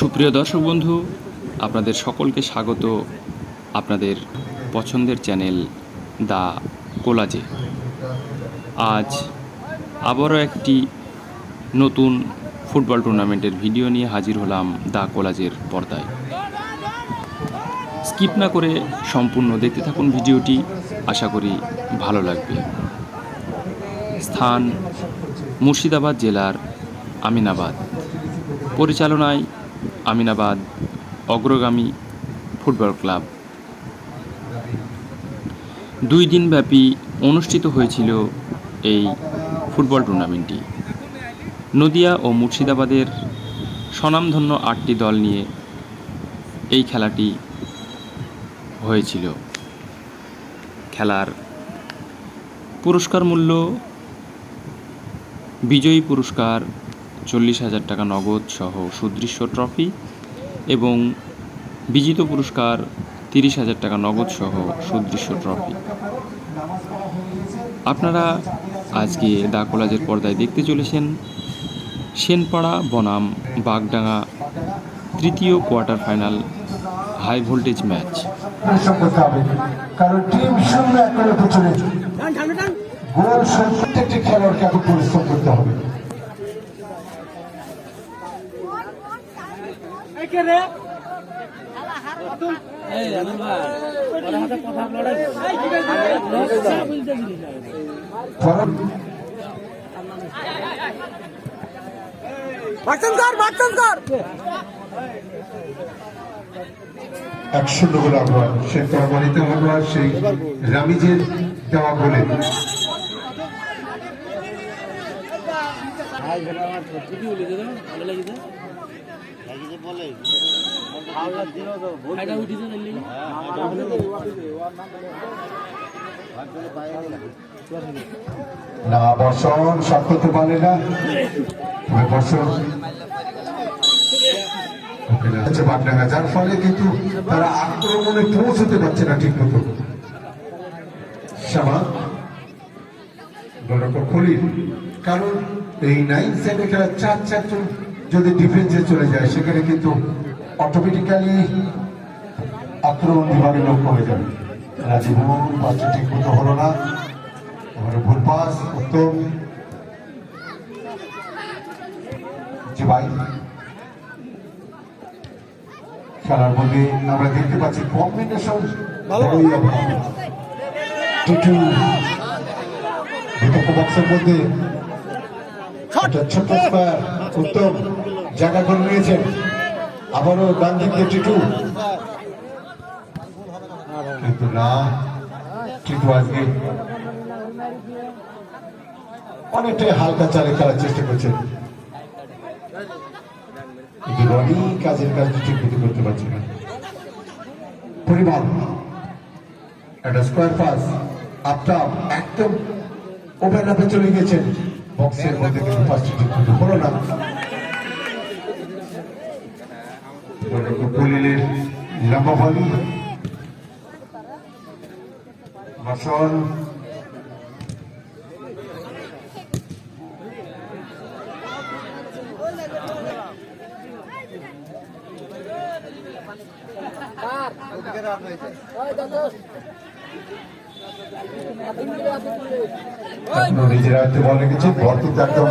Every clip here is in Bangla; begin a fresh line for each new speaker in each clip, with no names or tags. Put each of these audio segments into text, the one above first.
সুপ্রিয় দর্শক বন্ধু, আপনাদের সকলকে স্বাগত আপনাদের পছন্দের চ্যানেল দ্য কোলাজে। আজ আবারও একটি নতুন ফুটবল টুর্নামেন্টের ভিডিও নিয়ে হাজির হলাম দ্য কোলাজের পর্দায়। স্কিপ না করে সম্পূর্ণ দেখতে থাকুন ভিডিওটি, আশা করি ভালো লাগবে। স্থান মুর্শিদাবাদ জেলার আমিনাবাদ। পরিচালনায় আমিনাবাদ অগ্রগামী ফুটবল ক্লাব। দুই দিনব্যাপী অনুষ্ঠিত হয়েছিল এই ফুটবল টুর্নামেন্টটি। নদিয়া ও মুর্শিদাবাদের স্বনামধন্য আটটি দল নিয়ে এই খেলাটি হয়েছিল। খেলার পুরস্কার মূল্য বিজয়ী পুরস্কার চল্লিশ হাজার টাকা নগদ সহ সুদৃশ্য ট্রফি এবং বিজিত পুরস্কার তিরিশ হাজার টাকা নগদ সহ সুদৃশ্য ট্রফি। আপনারা আজকে দা কলেজের পর্দায় দেখতে চলেছেন সেনপাড়া বনাম বাগডাঙ্গা তৃতীয় quarter final high voltage match.
কারণ টিম শূন্য গোল প্রত্যেকটি খেলোয়াড়কে এখন পরিশ্রম করতে হবে। ফরম এক শূন্য গোল আবহাওয়া সে তরবারিতে আবহাওয়া সেই রামিজের দেওয়া গোলে। না, বর্ষণ শট করতে পারলে না। বর্ষণ যার ফলে কিন্তু তারা আক্রমণে পৌঁছতে পারছে না ঠিক মতো শ্যামা খলিল, কারণ এই নাইন সাইডে খেলা চার চারজন যদি ডিফেন্সে চলে যায় সেখানে কিন্তু অটোমেটিক্যালি আক্রমণ বিভাগে লক্ষ্য হয়ে যাবে। রাজীব পাঁচটা ঠিক মতো হলো না। এবারে ভুল পাস উত্তম। ভাই খেলার মধ্যে আমরা দেখতে পাচ্ছি কম্বিনেশন বিতর্ক বক্সের মধ্যে ছোট। স্কোয়ার উত্তম জায়গা করে নিয়েছেন আবারও দিক দিয়ে টিটু। কিন্তু না, টিটু আজকে অনেকটাই হালকা চালে খেলার চেষ্টা করছেন। কিন্তু রনি কাজের কাজটি ঠিক করতে পারছে না। পরিবার, একটা স্কোয়ার পাস আপটা একদম ওপেন আপে চলে গেছেন বক্সের মধ্যে কিছু মতো হলো না। কলিলের লম্বা ভলি বাসন নিজের হাতে বল রেখেছে বল কিন্তু একদম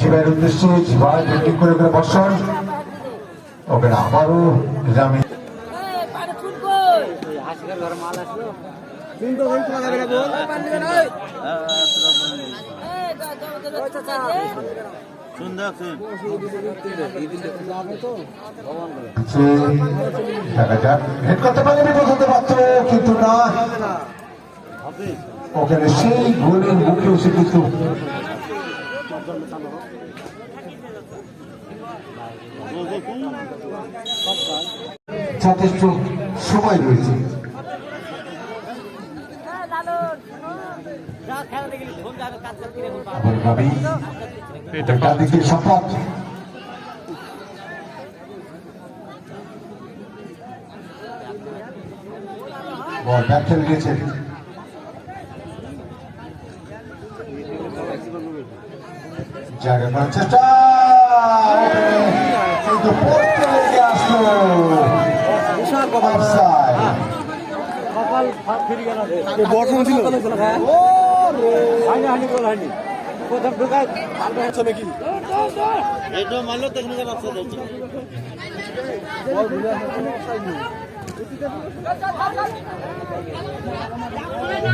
জীবের উদ্দেশ্যে জীবায় ব্যাটিং করে করে বর্ষণ ওকে আবারও রামি দেখা যাক হেড করতে পারে বিপদ হতে পারতো, কিন্তু না। ওখানে সেই গোলের মুখে এসে কিন্তু যথেষ্ট সময় রয়েছে। সম্পদ বল ব্যাট খেলে গেছে জায়গা করার চেষ্টা। কিন্তু পড়তে লেগে
হয়নি প্রথম ঢুকায় নাকি এটা মারলো টেকনিক্যাল অফসাইড হচ্ছে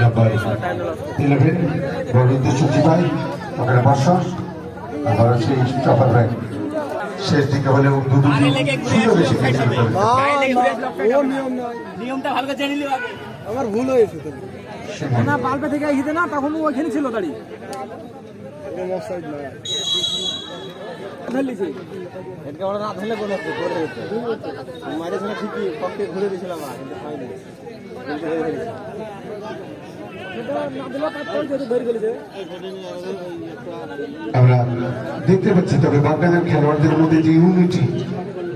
নাম্বার ইলেভেন বরুদ্ধ সূচি ভাই। ওখানে বর্ষা আবার সেই চপার ভাই শেষ দিকে হলেও দুটো সুযোগ এসে গিয়েছিল
ও
নিয়মটা ভালো করে জেনে
আমার ভুল হয়েছে
না বাল্বে থেকে হিতে না তখন ও ওইখানে ছিল
মারেছিল ঠিকই পক্ষে ঘুরে দিয়েছিলাম আমরা
দেখতে পাচ্ছি, তবে বাগদানের খেলোয়াড়দের মধ্যে যে ইউনিটি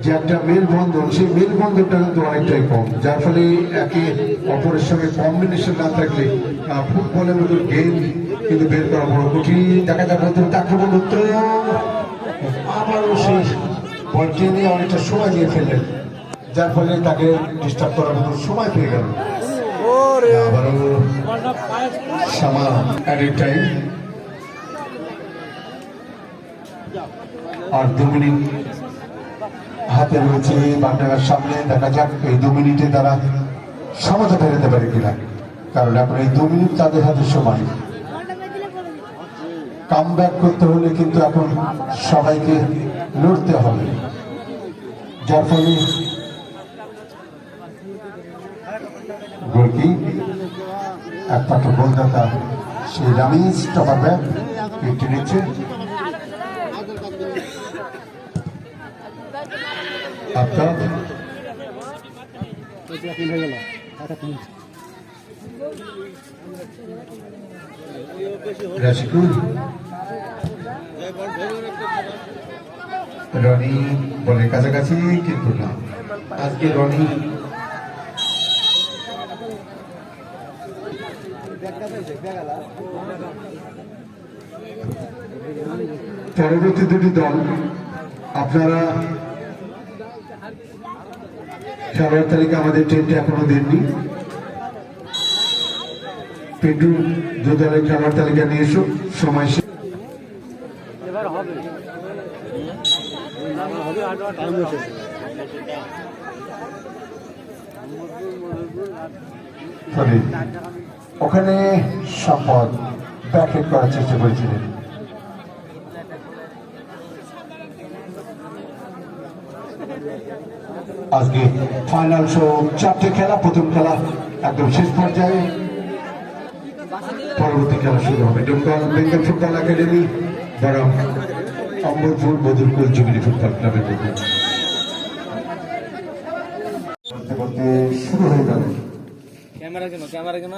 যে একটা মেলবন্ধন, সেই মেলবন্ধনটা কিন্তু অনেকটাই কম। যার ফলে একে অপরের সঙ্গে কম্বিনেশন না থাকলে ফুটবলের মতো গেম কিন্তু বের করা বড় কঠিন। দেখা হয়তো আক্রমণ উত্তর আবারও সেই বলটি নিয়ে অনেকটা সময় নিয়ে ফেললেন। যার ফলে তাকে ডিস্টার্ব করার মতো সময় পেয়ে গেল। আবারও সামা টাইম আর দু মিনিট হাতে রয়েছে বাংলার সামনে দেখা যাক এই দু মিনিটে তারা সমাজে ফেরাতে পারে কিনা কারণ এখন এই দু মিনিট তাদের হাতে সময় কাম করতে হলে কিন্তু এখন সবাইকে লড়তে হবে যার ফলে গোলকি একমাত্র গোলদাতা সেই রামিজ টপার ব্যাগ একটি নিচ্ছে আপনার রনি বলে কাছাকাছি কিন্তু না। আজকে রনি পরবর্তী দুটি দল আপনারা খেলোয়াড় তালিকা আমাদের টেন্টে এখনও দেননি। পেটু দু দলের খেলোয়াড় তালিকা নিয়ে এসো সময় শেষ।
হবে।
ওখানে সম্পদ ব্যাকেট করার চেষ্টা করেছিলেন। আজকে ফাইনাল শো চারটে খেলা, প্রথম খেলা একদম শেষ পর্যায়ে। পরবর্তী খেলা শুরু হবে ডুমকল বেঙ্গল ফুটবল একাডেমি বরং অম্বরপুর বদরকুল জুবিলি ফুটবল ক্লাবের মধ্যে শুরু হয়ে গেল।
ক্যামেরা কেন? ক্যামেরা কেন?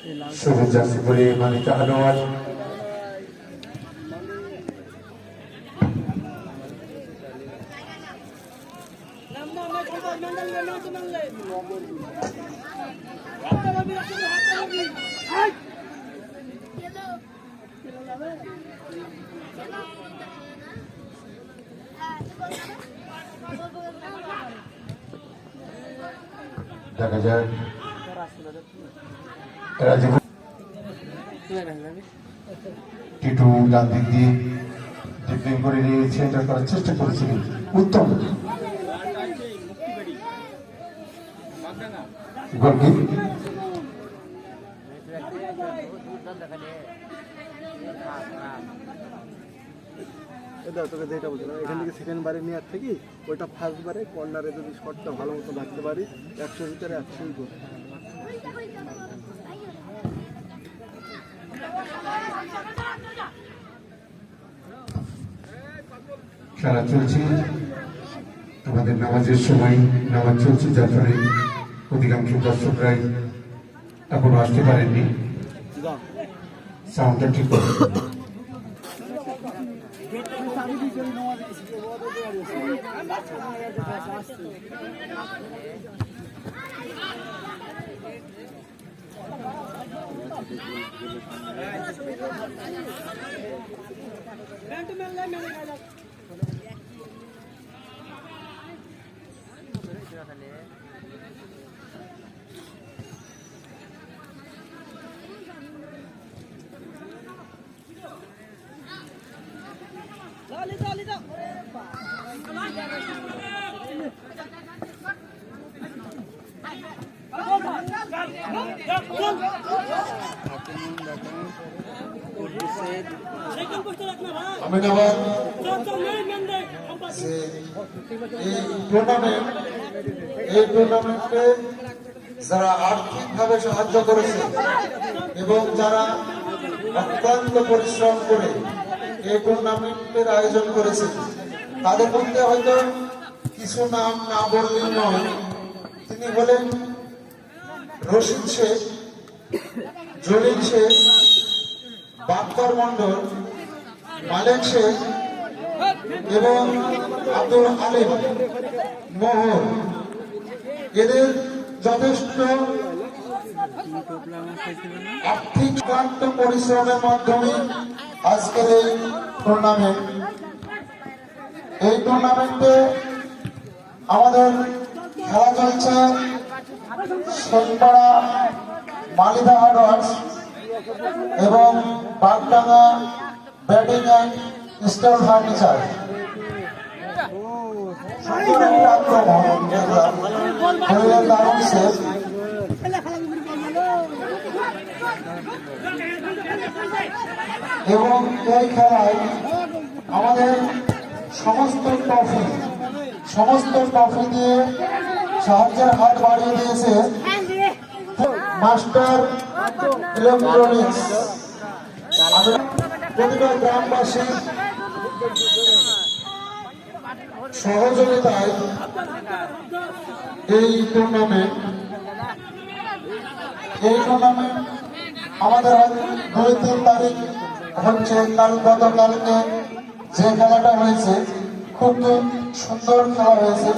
সবুজ জার্সি পরে মালিকা আনোয়ার দেখা যাক টিটু ডান দিক দিয়ে করে নিয়ে সেন্টার করার চেষ্টা করেছিলেন উত্তম।
এটা তোকে বলছিলাম, এখান থেকে সেকেন্ড বারে নেওয়ার থেকে ওইটা ফার্স্ট বারে কর্নারে যদি ভালো মতো রাখতে পারি একশোর ভিতরে একশোই গোল।
খেলা চলছে। আমাদের নামাজের সময় নামাজ চলছে, যার ফলে অধিকাংশ দর্শকরাই এখনও আসতে পারেননি। সাউন্ডটা ঠিক
আবার যারা আর্থিকভাবে সাহায্য করেছে এবং যারা অত্যন্ত পরিশ্রম করে এই টুর্নামেন্টের আয়োজন করেছে তাদের মধ্যে হয়তো কিছু নাম না বললেন নয়। তিনি হলেন রশিদ শেখ, জলিল শেখ, বাক্কর মন্ডল মালিক শেখ এবং আব্দুল আলিম মোহন এদের যথেষ্ট আর্থিক পরিশ্রমের মাধ্যমে আজকের এই টুর্নামেন্ট এই টুর্নামেন্টে আমাদের খেলা চলছে সোনপাড়া মালিদা হার্ডওয়ার্স এবং Bagdanga batting and stall furniture. সুন্দর একটা আক্রমণ দারুণ সেফ এবং এই খেলায় আমাদের সমস্ত ট্রফি সমস্ত ট্রফি দিয়ে সাহায্যের হাত বাড়িয়ে দিয়েছে মাস্টার ইলেকট্রনিক্স। প্রতিটা গ্রামবাসী সহযোগিতায় এই টুর্নামেন্ট এই টুর্নামেন্ট আমাদের দুই তিন তারিখ হচ্ছে কাল গতকালকে যে খেলাটা হয়েছে, খুব সুন্দর খেলা হয়েছে।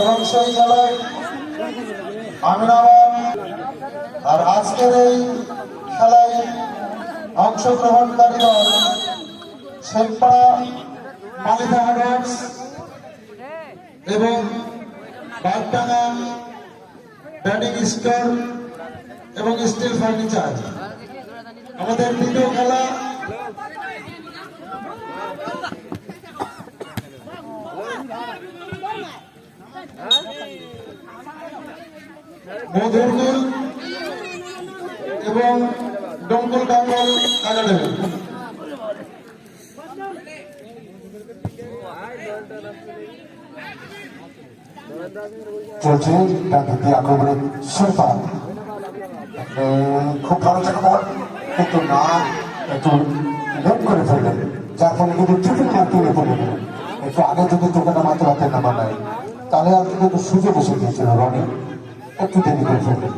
এবং সেই খেলায় আর আজকের এই খেলায় অংশগ্রহণকারী দল শেখপাড়া মালিদা হার্ডস এবং বাগডাঙ্গা ব্যাটিং স্টোর এবং স্টিল ফার্নিচার। আমাদের দ্বিতীয় খেলা মধুরগুল এবং ডঙ্কল ডাঙ্গল একাডেমি
চলছে তার দ্বিতীয় শিল্পা খুব ভালো বল। কিন্তু না, একটু লেট করে ফেললেন যার ফলে কিন্তু ট্রিপল মার তুলে পড়লেন একটু আগে যদি টোকাটা মারতে পারতেন না মানায় তাহলে আর কিন্তু সুযোগ এসে গিয়েছিল, রনি। একটু দেরি করে ফেললেন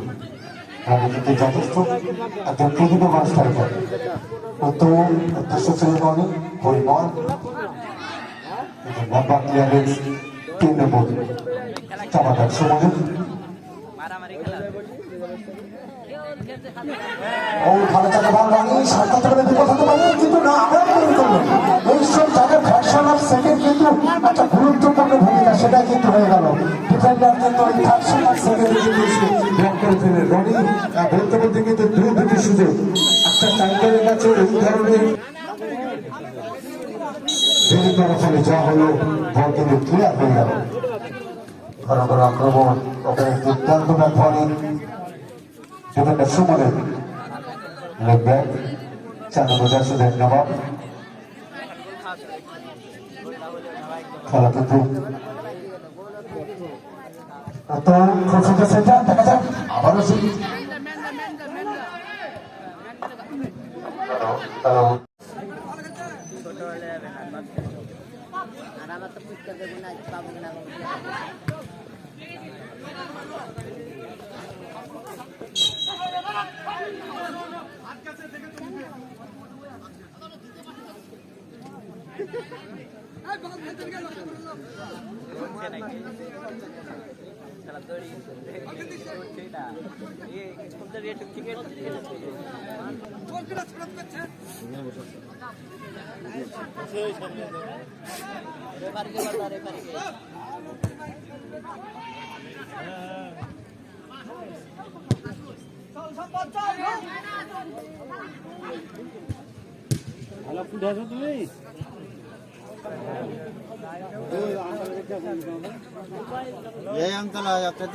রনি কিন্তু যথেষ্ট একজন প্রতিভাবান স্ট্রাইকার অত উদ্দেশ্য ছিল রনি পরিমাণ নাম্বার ক্লিয়ারেন্স তিন নম্বর চমাদার সময় ও ভালো জায়গা বল রানি সাতটা থেকে বিপদ হতে পারে কিন্তু না আমরা তৈরি করলাম এই সব জায়গায় ফ্যাকশন অফ সেকেন্ড কিন্তু সেকেন্ড কিন্তু ব্লক করে রনি বলতে বলতে কিন্তু দ্রুত দুটি সুযোগ একটা টাইগারের কাছে এই ধরনের দেরি করার ফলে খেলা কিন্তু তো খুব সুন্দর সেন্টার দেখা যাক আবারও সেই হ্যালো
আর আমার তো পুষ্কর দেবো না পাবো না
ভালো ফুটে আছো তুমি?
ఏ అంకల్ అక్కడ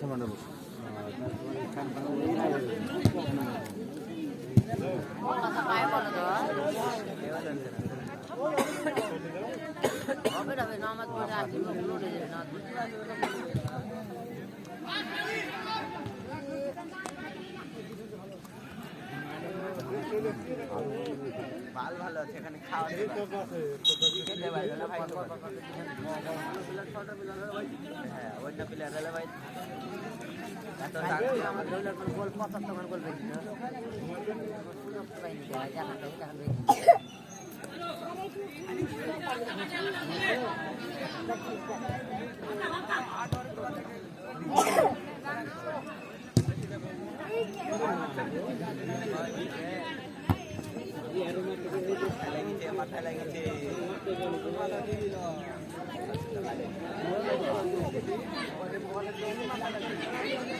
সামান্য বসে
ভালো ভালো আছে এখানে? খাওয়া খেতে ভাই ছোট প্লেয়ার হলে ভাই হ্যাঁ অন্য প্লেয়ার হলে ভাই মাথায় লাগেছে মাথায় লাগেছে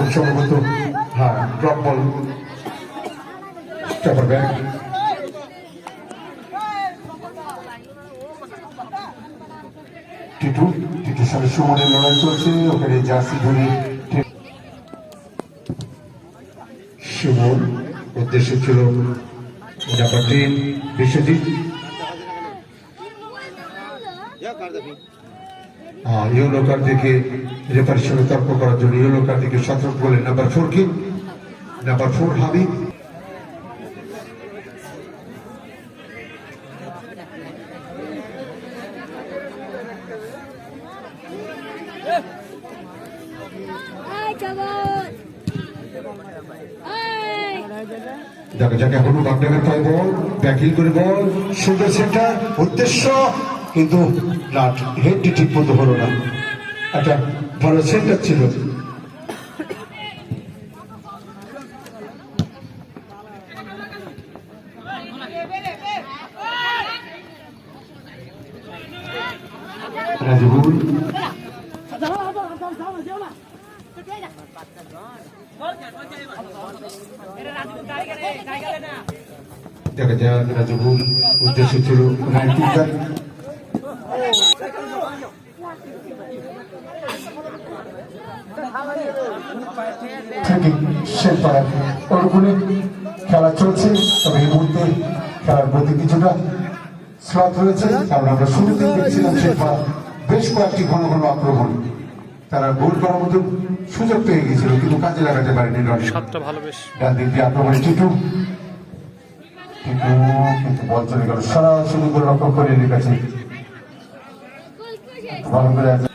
সম্ভবত হ্যাঁ ড্রপ বল টিটু, টিটুর সাথে সুমনের লড়াই চলছে, ওখানে জার্সি ধরে সুমন উদ্দেশ্য ছিল number ten Biswajit. Yellow card দেখে রেফারির সঙ্গে তর্ক করার জন্য ইউলো কার্ড দেখে সতর্ক করলেন নাম্বার ফোর কে নাম্বার ফোর হাবিব. দেখা যাক এখনও বাগডাঙ্গার পায় বল, ব্যাকিং করে বল, সুন্দর সেন্টার, উদ্দেশ্য কিন্তু হেডটি ঠিক মতো হলো না। একটা ভালো সেন্টার ছিল রাজবুল দেখা যাক রাজবুল উদ্দেশ্য ছিল নাইনটি থেকে শেষ পাড়ার অনুকূলে খেলা চলছে। তবে এই মুহূর্তে খেলার প্রতি কিছুটা স্লথ রয়েছে। কারণ আমরা শুরুতে দেখছিলাম শেষ বেশ কয়েকটি ঘন ঘন আক্রমণ। তারা গোল করার মতো সুযোগ পেয়ে গেছিল কিন্তু কাজে লাগাতে পারেনি রনি ডান দিক দিয়ে আক্রমণে টিটু। টিটু কিন্তু বল চলে গেল। সরাসরি করে রক্ষক করে রেখেছে ভালো করে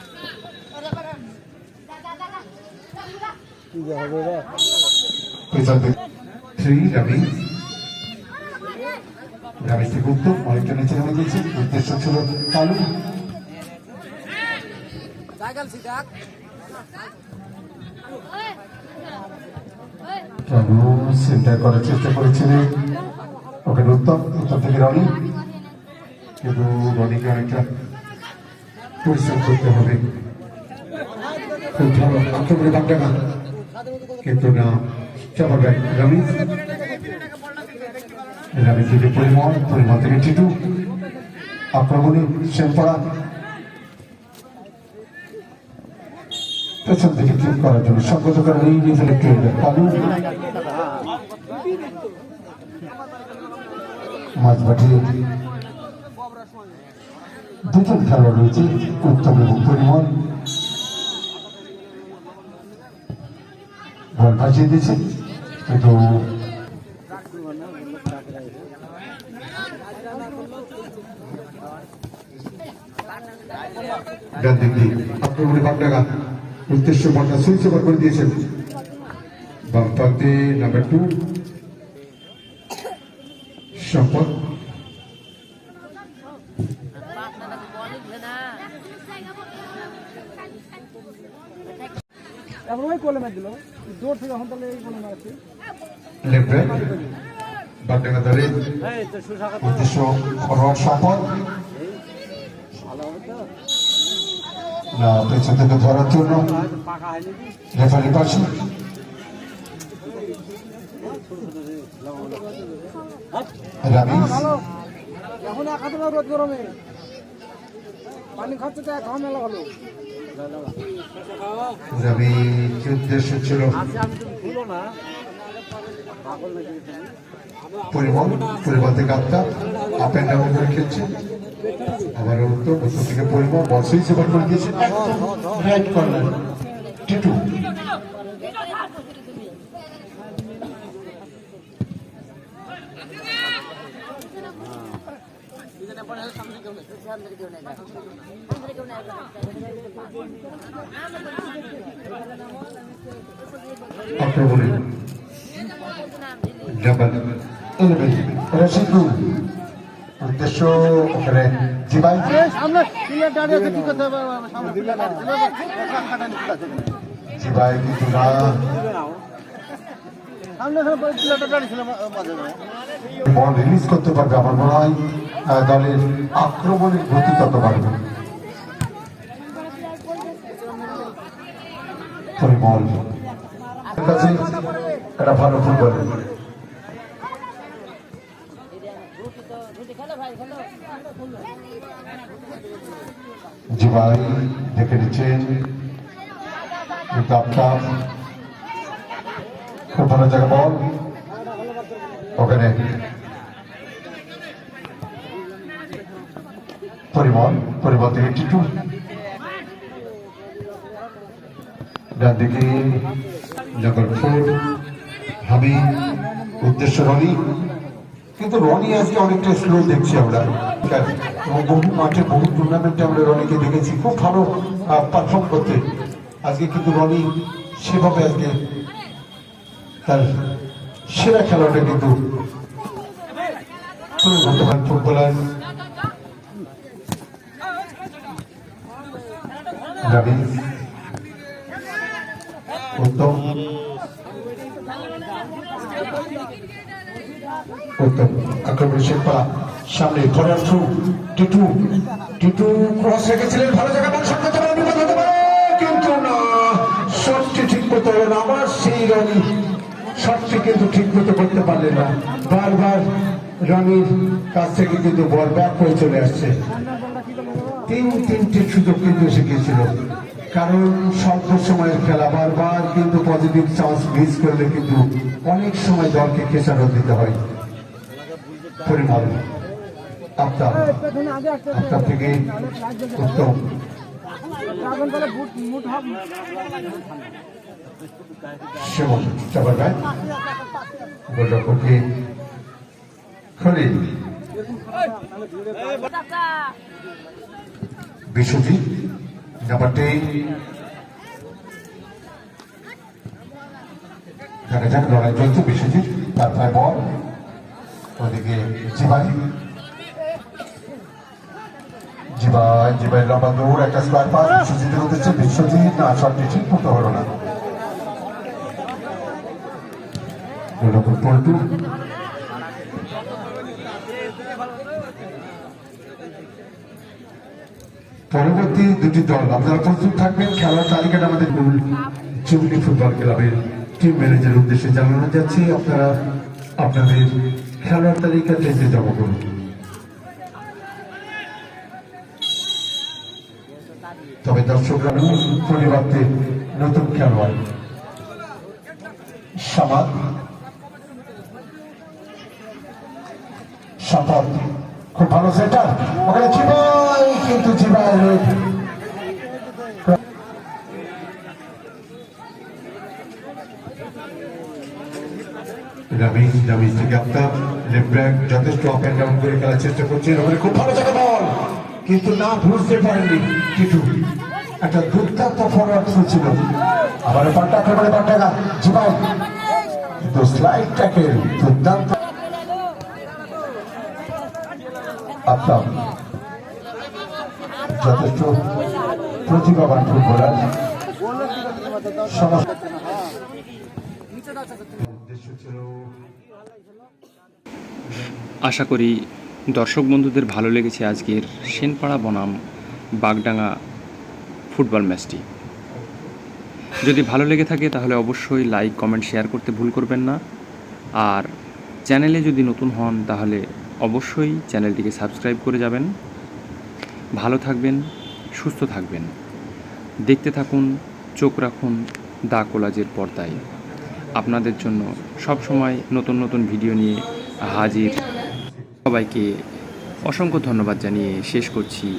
রবি থেকে উত্তম অনেকটা নিচে নেমে দিয়েছে উদ্দেশ্য ছিল সেন্টার করার চেষ্টা করেছিলেন ওখানে উত্তম উত্তম থেকে রনি কিন্তু রনিকে অনেকটা পরিশ্রম করতে হবে। খুব ভালো আক্রমণে বাগডাঙ্গা কিন্তু না চাপা ব্যাগ রমেশ রমেশ থেকে পরিমল পরিমল থেকে টিটু। আক্রমণে শ্যামপাড়া পেছন থেকে ক্লিক করার জন্য সংগত করেন এই নিজের ট্রেনার কালু। মাঝমাঠে দুজন খেলোয়াড় রয়েছে, উত্তম এবং পরিমল। বাজিয়ে দিয়েছে কিন্তু আক্রমণে বাগডাঙ্গা উদ্দেশ্য বলটা সুইচ ওভার করে দিয়েছেন। বাম প্রান্তে নাম্বার টু সম্পদ
আপনারা তো বল উঠবে না
এখন ওই কোলে মার দূর থেকে এখন তাহলে এই কোলে মারছে।
সম্পদ না পেছন থেকে ধরার জন্য। রেফারি পাশে। রামিজ।
ভালো। এখন এক হাতে রোদ গরমে।
রামিজ উদ্দেশ্য ছিল?
আচ্ছা আমি না। পাগল নাকি তুমি?
পরিমল পরিমল থেকে আটকা আপ অ্যান্ড ডাউন করে খেলছে। আবার উত্তর উত্তর থেকে বল সুইচ ওভার করে দিয়েছে। রাইট কর্নার টিটু রশিদু উদ্দেশ্য ওখানে জিবাই জিবাই কিন্তু না
সামনে পিলারটা দাঁড়িয়ে ছিল মাঝে
বল রিলিজ করতে পারবে আমার মনে হয় দলের আক্রমণের গতি তত বাড়বে। পরিমল কাছে একটা ভালো ফুটবল জিবাই দেখে নিচ্ছেন ভালো জায়গা বল। ওখানে। পরিমল পরিমল থেকে টিটু ডান দিকে জগল ফোর হাবি, উদ্দেশ্য রনি। কিন্তু রনি আজকে অনেকটা স্লো দেখছি আমরা। এবং বহু মাঠে বহু টুর্নামেন্টে আমরা রনিকে দেখেছি। খুব ভালো পারফর্ম করতে। আজকে কিন্তু রনি সেভাবে আজকে তার সেরা খেলাটা কিন্তু ফুটবলার সামনে থ্রু টিটু। টিটু ক্রস রেখেছিলেন, ভালো জায়গা কিন্তু না। শটটি ঠিক করতে হবে না আবার সেই রনি। শটটি কিন্তু ঠিক মতো করতে পারলেন না। বারবার রনির কাছ থেকে কিন্তু ব্যাক হয়ে চলে আসছে। তিন তিনটে সুযোগ কিন্তু এসে গিয়েছিল। কারণ স্বল্প সময়ের খেলা বারবার কিন্তু পজিটিভ চান্স মিস করলে কিন্তু অনেক সময় দলকে খেসারত দিতে হয়। আফতাব
পেছনে আগে
থেকে উত্তম। ব্যাট গোলরক্ষককে খলিল বিশ্বজিৎ নাম্বার টেন দেখা যাক লড়াই চলছে বিশ্বজিৎ বল ওদিকে জিবাই জিবাই জিবাই লম্বা দৌড় একটা স্কোয়ার পাস বিশ্বজিতের উদ্দেশ্যে বিশ্বজিৎ না শটটি ঠিক মতো হলো না পরবর্তী দুটি দল, আপনারা প্রস্তুত থাকবেন, খেলার তালিকাটা আমাদের চুগলি ফুটবল ক্লাবের টিম ম্যানেজারের উদ্দেশ্যে জানানো যাচ্ছে। আপনারা আপনাদের খেলার তালিকা টেস্টে জমা করুন। তবে দর্শকরা পরিবর্তে নতুন খেলোয়াড়, সামাদ। সম্পদ খুব ভালো সেটার ওখানে জীবাই, কিন্তু ব্যাক যথেষ্ট আপ ডাউন করে চেষ্টা ওখানে খুব ভালো জায়গা বল। কিন্তু না, বুঝতে পারেননি কিছু একটা দুর্দান্ত ফরওয়ার্ড ছিল আবার পাল্টা একেবারে পাল্টা জীবাই। কিন্তু স্লাইড ট্যাকেল দুর্দান্ত আপনার যথেষ্ট প্রতিভাবান ফুটবলার।
আশা করি দর্শক বন্ধুদের ভালো লেগেছে আজকের সেনপাড়া বনাম বাগডাঙ্গা ফুটবল ম্যাচটি। যদি ভালো লেগে থাকে তাহলে অবশ্যই লাইক, কমেন্ট, শেয়ার করতে ভুল করবেন না। আর চ্যানেলে যদি নতুন হন তাহলে অবশ্যই চ্যানেলটিকে সাবস্ক্রাইব করে যাবেন। ভালো থাকবেন, সুস্থ থাকবেন। দেখতে থাকুন, চোখ রাখুন দা কোলাজের পর্দায়। আপনাদের জন্য সব সময় নতুন নতুন ভিডিও নিয়ে হাজির। সবাইকে অসংখ্য ধন্যবাদ জানিয়ে শেষ করছি।